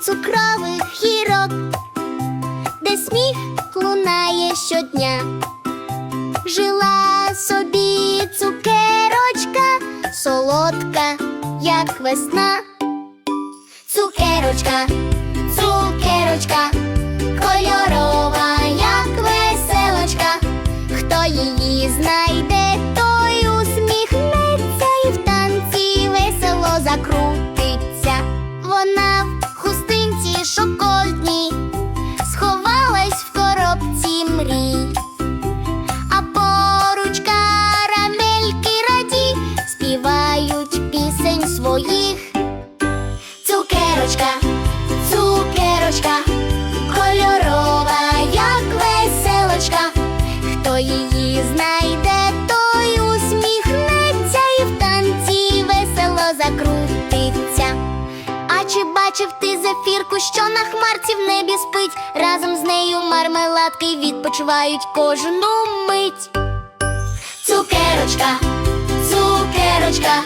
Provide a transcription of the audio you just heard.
цукрових гірок, де сміх лунає щодня. Жила собі цукерочка, солодка, як весна. Цукерочка, цукерочка, кольорова, як веселочка. Хто її знайде, той усміхнеться і в танці весело закрутиться. А чи бачив ти зефірку, що на хмарці в небі спить? Разом з нею мармеладки відпочивають кожну мить. Цукерочка, цукерочка,